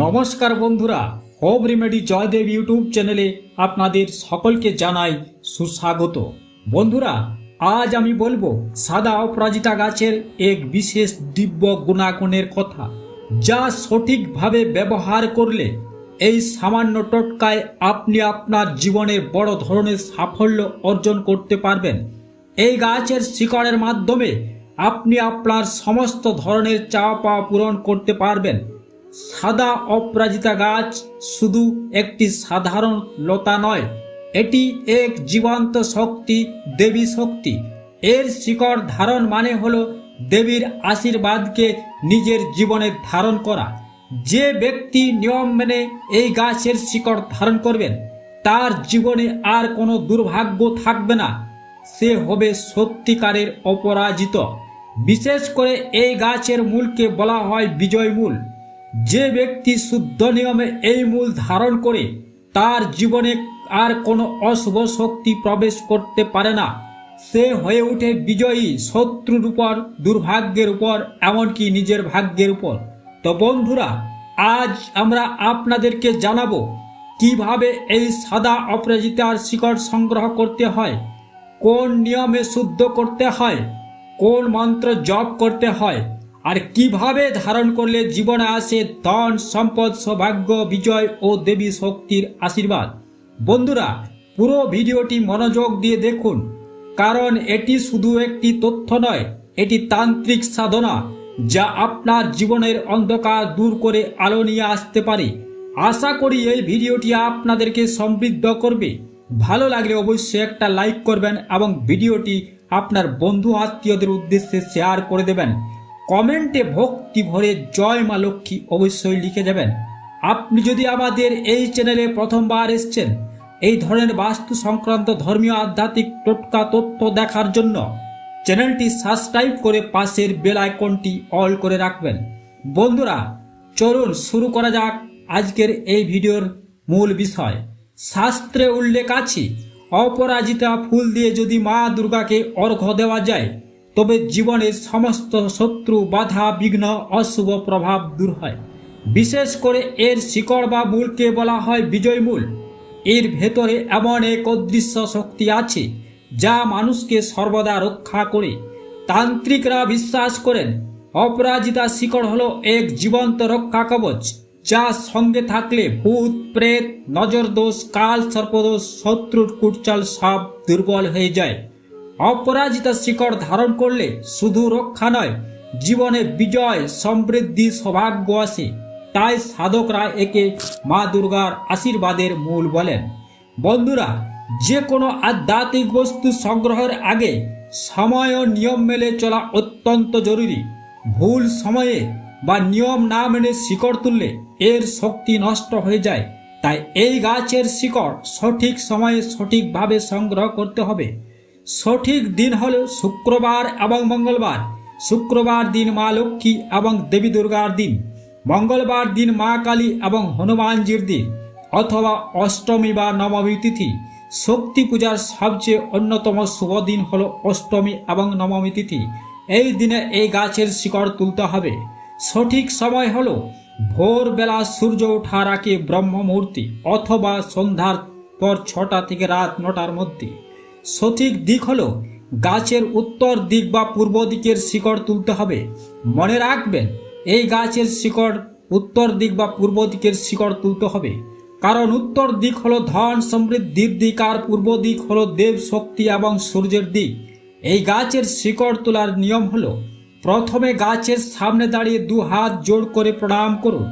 নমস্কার বন্ধুরা, home remedy Joydeb YouTube চ্যানেলে আপনাদের সকলকে জানাই সুস্বাগত। বন্ধুরা, আজ আমি বলব সাদা অপরাজিতা গাছের এক বিশেষ দিব্য গুণাগুণের কথা, যা সঠিকভাবে ব্যবহার করলে এই সামান্য টোটকায় আপনি আপনার জীবনে বড় ধরনের সাফল্য অর্জন করতে পারবেন। এই গাছের শিকড়ের মাধ্যমে আপনি আপনার সমস্ত ধরনের চাওয়া পাওয়া পূরণ করতে পারবেন। সাদা অপরাজিতা গাছ শুধু একটি সাধারণ লতা নয়, এটি এক জীবন্ত শক্তি, দেবী শক্তি। এর শিকড় ধারণ মানে হলো দেবীর আশীর্বাদকে নিজের জীবনে ধারণ করা। যে ব্যক্তি নিয়ম মেনে এই গাছের শিকড় ধারণ করবেন, তার জীবনে আর কোনো দুর্ভাগ্য থাকবে না। সে হবে সত্যিকারের অপরাজিত। বিশেষ করে এই গাছের মূলকে বলা হয় বিজয় মূল যে ব্যক্তি শুদ্ধ নিয়মে এই মূল ধারণ করে, তার জীবনে আর কোনো অশুভ শক্তি প্রবেশ করতে পারে না। সে হয়ে ওঠে বিজয়ী শত্রুর উপর, দুর্ভাগ্যের উপর, এমনকি নিজের ভাগ্যের উপর। তো বন্ধুরা, আজ আমরা আপনাদেরকে জানাব, কীভাবে এই সাদা অপরাজিতার শিকড় সংগ্রহ করতে হয়, কোন নিয়মে শুদ্ধ করতে হয়, কোন মন্ত্র জপ করতে হয় আর কীভাবে ধারণ করলে জীবনে আসে ধন, সম্পদ, সৌভাগ্য, বিজয় ও দেবী শক্তির আশীর্বাদ? বন্ধুরা, পুরো ভিডিওটি মনোযোগ দিয়ে দেখুন। কারণ এটি শুধু একটি তথ্য নয়, এটি তান্ত্রিক সাধনা যা আপনার জীবনের অন্ধকার দূর করে আলো নিয়ে আসতে পারে। আশা করি এই ভিডিওটি আপনাদেরকে সমৃদ্ধ করবে। ভালো লাগলে অবশ্যই একটা লাইক করবেন এবং ভিডিওটি আপনার বন্ধু আত্মীয়দের উদ্দেশ্যে শেয়ার করে দেবেন। কমেন্টে ভক্তি ভরে জয় মা লক্ষ্মী অবশ্যই লিখে যাবেন আপনি যদি আমাদের এই চ্যানেলে প্রথমবার এসছেন, এই ধরনের বাস্তু সংক্রান্ত ধর্মীয় আধ্যাত্মিক টোটকা তথ্য দেখার জন্য চ্যানেলটি সাবস্ক্রাইব করে পাশের বেল আইকনটি অল করে রাখবেন। বন্ধুরা, চলুন শুরু করা যাক আজকের এই ভিডিওর মূল বিষয়। শাস্ত্রে উল্লেখ আছে, অপরাজিতা ফুল দিয়ে যদি মা দুর্গাকে অর্ঘ্য দেওয়া যায় তবে জীবনের সমস্ত শত্রু, বাধা, বিঘ্ন, অশুভ প্রভাব দূর হয়। বিশেষ করে এর শিকড় বা মূলকে বলা হয় বিজয় মূল। এর ভেতরে এমন এক অদৃশ্য শক্তি আছে, যা মানুষকে সর্বদা রক্ষা করে। তান্ত্রিকরা বিশ্বাস করেন, অপরাজিতা শিকড় হলো এক জীবন্ত রক্ষা কবচ, যা সঙ্গে থাকলে ভূত, প্রেত, নজরদোষ, কাল, সর্পদোষ, শত্রুর কুটচাল সব দুর্বল হয়ে যায়। অপরাজিতা শিকড় ধারণ করলে শুধু রক্ষা নয়, জীবনে বিজয়, সমৃদ্ধি, সৌভাগ্য আসে। তাই সাধকরা একে মা দুর্গার আশীর্বাদের মূল বলেন। বন্ধুরা, যে কোনো আধ্যাত্মিক বস্তু সংগ্রহের আগে সময় ও নিয়ম মেলে চলা অত্যন্ত জরুরি। ভুল সময়ে বা নিয়ম না মেনে শিকড় তুললে এর শক্তি নষ্ট হয়ে যায়। তাই এই গাছের শিকড় সঠিক সময়ে সঠিকভাবে সংগ্রহ করতে হবে। সঠিক দিন হল শুক্রবার এবং মঙ্গলবার। শুক্রবার দিন মা লক্ষ্মী এবং দেবী দুর্গার দিন। মঙ্গলবার দিন মা কালী এবং হনুমানজির দিন অথবা অষ্টমী বা নবমী তিথি। শক্তি পূজার সবচেয়ে অন্যতম শুভ দিন হল অষ্টমী এবং নবমী তিথি। এই দিনে এই গাছের শিকড় তুলতে হবে। সঠিক সময় হল ভোরবেলা সূর্য ওঠার আগে ব্রহ্ম মুহূর্তে অথবা সন্ধ্যার পর ছটা থেকে রাত নটার মধ্যে। সঠিক দিক হলো গাছের উত্তর দিক বা পূর্ব দিকের শিকড় তুলতে হবে। মনে রাখবেন, এই গাছের শিকড় উত্তর দিক বা পূর্ব দিকের শিকড় তুলতে হবে। কারণ উত্তর দিক হলো ধন সমৃদ্ধির দিক আর পূর্ব দিক হলো দেব শক্তি এবং সূর্যের দিক। এই গাছের শিকড় তোলার নিয়ম হলো, প্রথমে গাছের সামনে দাঁড়িয়ে দু হাত জোড় করে প্রণাম করুন।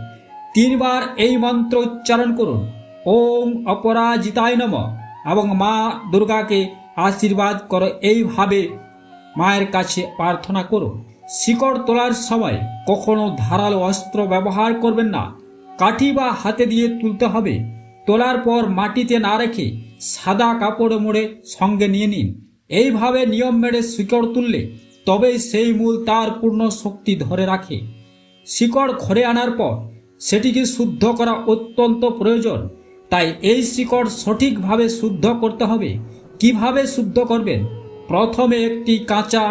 তিনবার এই মন্ত্র উচ্চারণ করুন, ওম অপরাজিতায় নম এবং মা দুর্গাকে আশীর্বাদ করো, এইভাবে মায়ের কাছে প্রার্থনা করুন শিকড় তোলার সময় কখনো ধারালো অস্ত্র ব্যবহার করবেন না। কাঠি বা হাতে দিয়ে তুলতে হবে। তোলার পর মাটিতে না রেখে সাদা কাপড় মুড়ে সঙ্গে নিয়ে নিন। এইভাবে নিয়ম মেরে শিকড় তুললে তবেই সেই মূল তার পূর্ণ শক্তি ধরে রাখে। শিকড় ঘরে আনার পর সেটিকে শুদ্ধ করা অত্যন্ত প্রয়োজন। তাই এই শিকড় সঠিকভাবে শুদ্ধ করতে হবে। কীভাবে শুদ্ধ করবেন? প্রথমে একটি কাঁচা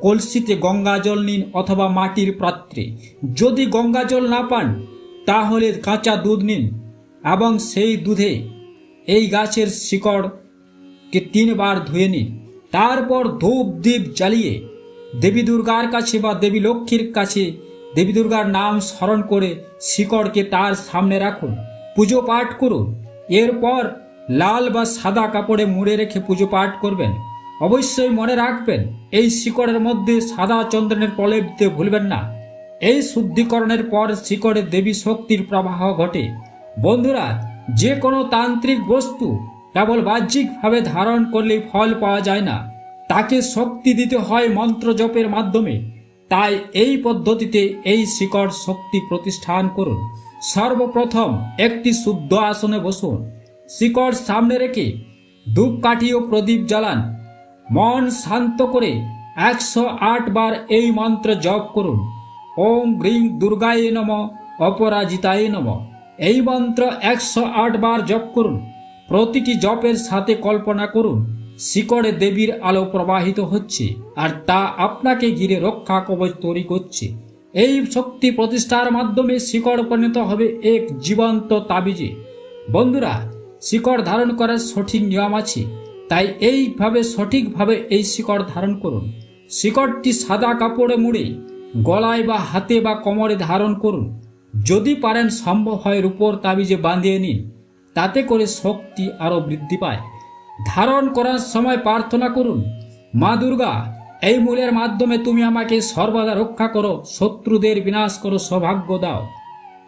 কলসিতে গঙ্গা জল নিন অথবা মাটির পাত্রে। যদি গঙ্গা জল না পান, তাহলে কাঁচা দুধ নিন এবং সেই দুধে এই গাছের শিকড়কে তিনবার ধুয়ে নিন। তারপর ধূপ দ্বীপ জ্বালিয়ে দেবী দুর্গার কাছে বা দেবী লক্ষ্মীর কাছে দেবী দুর্গার নাম স্মরণ করে শিকড়কে তার সামনে রাখুন। পুজো পাঠ করুন। এরপর লাল বা সাদা কাপড়ে মুড়ে রেখে পুজো পাঠ করবেন। অবশ্যই মনে রাখবেন, এই শিকড়ের মধ্যে সাদা চন্দনের প্রলেপ দিতে ভুলবেন না। এই শুদ্ধিকরণের পর শিকড়ে দেবী শক্তির প্রবাহ ঘটে। বন্ধুরা, যে কোনো তান্ত্রিক বস্তু কেবল বাহ্যিকভাবে ধারণ করলেই ফল পাওয়া যায় না। তাকে শক্তি দিতে হয় মন্ত্র জপের মাধ্যমে। তাই এই পদ্ধতিতে এই শিকড় শক্তি প্রতিষ্ঠান করুন। সর্বপ্রথম একটি শুদ্ধ আসনে বসুন। শিকড় সামনে রেখে ধূপকাঠি ও প্রদীপ জ্বালান। মন শান্ত করে একশো আট বার এই মন্ত্র জপ করুন। ওম গ্রিং দুর্গায় নম, অপরাজিতায় নম। এই মন্ত্র একশো আট বার জপ করুন। প্রতিটি জপের সাথে কল্পনা করুন, শিকড়ে দেবীর আলো প্রবাহিত হচ্ছে আর তা আপনাকে ঘিরে রক্ষা কবচ তৈরি করছে। এই শক্তি প্রতিষ্ঠার মাধ্যমে শিকড় পরিণত হবে এক জীবন্ত তাবিজে। বন্ধুরা শিকড় ধারণ করার সঠিক নিয়ম আছে। তাই এইভাবে সঠিকভাবে এই শিকড় ধারণ করুন। শিকড়টি সাদা কাপড়ে মুড়ে, গলায় বা হাতে বা কোমরে ধারণ করুন। যদি পারেন সম্ভব হয় রূপর তাবিজে বাঁধিয়ে নিন, তাতে করে শক্তি আরও বৃদ্ধি পায়। ধারণ করার সময় প্রার্থনা করুন, মা দুর্গা, এই মূলের মাধ্যমে তুমি আমাকে সর্বদা রক্ষা করো, শত্রুদের বিনাশ করো, সৌভাগ্য দাও।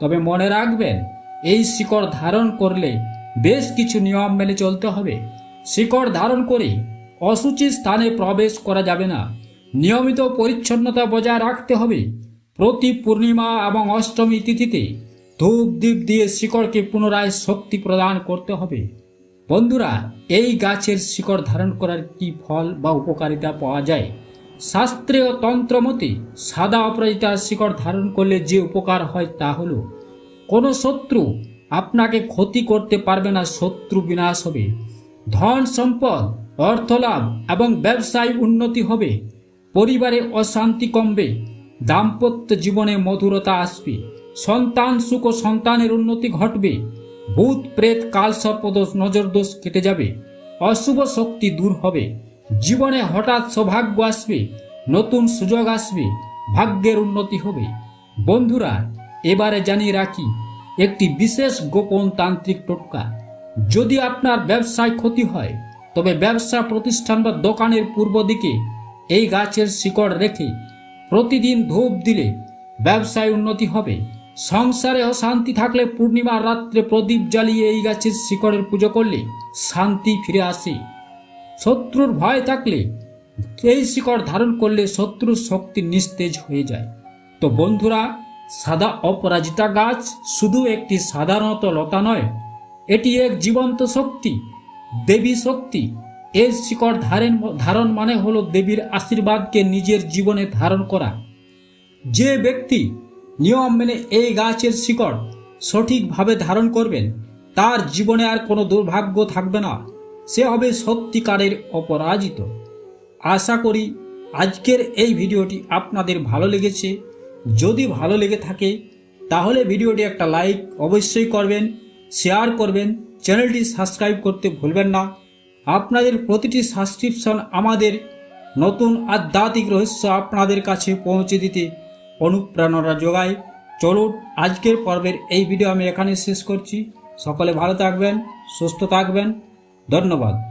তবে মনে রাখবেন, এই শিকড় ধারণ করলে বেশ কিছু নিয়ম মেনে চলতে হবে। শিকড় ধারণ করে অসুচি স্থানে প্রবেশ করা যাবে না। নিয়মিত পরিচ্ছন্নতা বজায় রাখতে হবে। প্রতি পূর্ণিমা এবং অষ্টমী তিথিতে ধূপ দ্বীপ দিয়ে শিকড়কে পুনরায় শক্তি প্রদান করতে হবে। বন্ধুরা, এই গাছের শিকড় ধারণ করার কি ফল বা উপকারিতা পাওয়া যায়? শাস্ত্রীয় তন্ত্রমতে সাদা অপরাজিতার শিকড় ধারণ করলে যে উপকার হয় তা হল, কোনো শত্রু আপনাকে ক্ষতি করতে পারবে না, শত্রু বিনাশ হবে। ধন সম্পদ অর্থলাভ এবং ব্যবসায় উন্নতি হবে। পরিবারে অশান্তি কমবে, দাম্পত্য জীবনে মধুরতা আসবে, সন্তান সুখ ও সন্তানের উন্নতি ঘটবে, ভূত, প্রেত, কাল সর্পদোষ, নজর দোষ কেটে যাবে, অশুভ শক্তি দূর হবে, জীবনে হঠাৎ সৌভাগ্য আসবে, নতুন সুযোগ আসবে, ভাগ্যের উন্নতি হবে। বন্ধুরা, এবারে জানিয়ে রাখি একটি বিশেষ গোপন তান্ত্রিক টোটকা। যদি আপনার ব্যবসায় ক্ষতি হয়, তবে ব্যবসা প্রতিষ্ঠান বা দোকানের পূর্ব দিকে এই গাছের শিকড় রেখে প্রতিদিন ধূপ দিলে ব্যবসায় উন্নতি হবে। সংসারে অশান্তি থাকলে পূর্ণিমার রাত্রে প্রদীপ জ্বালিয়ে এই গাছের শিকড়ের পুজো করলে শান্তি ফিরে আসে। শত্রুর ভয় থাকলে এই শিকড় ধারণ করলে শত্রুর শক্তি নিস্তেজ হয়ে যায়। তো বন্ধুরা সাদা অপরাজিতা গাছ শুধু একটি সাধারণত লতা নয়, এটি এক জীবন্ত শক্তি, দেবী শক্তি। এর শিকড় ধারেন ধারণ মানে হলো দেবীর আশীর্বাদকে নিজের জীবনে ধারণ করা। যে ব্যক্তি নিয়ম মেনে এই গাছের শিকড় সঠিকভাবে ধারণ করবেন, তার জীবনে আর কোনো দুর্ভাগ্য থাকবে না। সে হবে সত্যিকারের অপরাজিত। আশা করি আজকের এই ভিডিওটি আপনাদের ভালো লেগেছে। যদি ভালো লেগে থাকে, তাহলে ভিডিওটি একটা লাইক অবশ্যই করবেন, শেয়ার করবেন, চ্যানেলটি সাবস্ক্রাইব করতে ভুলবেন না। আপনাদের প্রতিটি সাবস্ক্রিপশন আমাদের নতুন আধ্যাত্মিক রহস্য আপনাদের কাছে পৌঁছে দিতে অনুপ্রেরণা যোগায়। চলুন, আজকের পর্বের এই ভিডিও আমি এখানে শেষ করছি। সকলে ভালো থাকবেন, সুস্থ থাকবেন। ধন্যবাদ।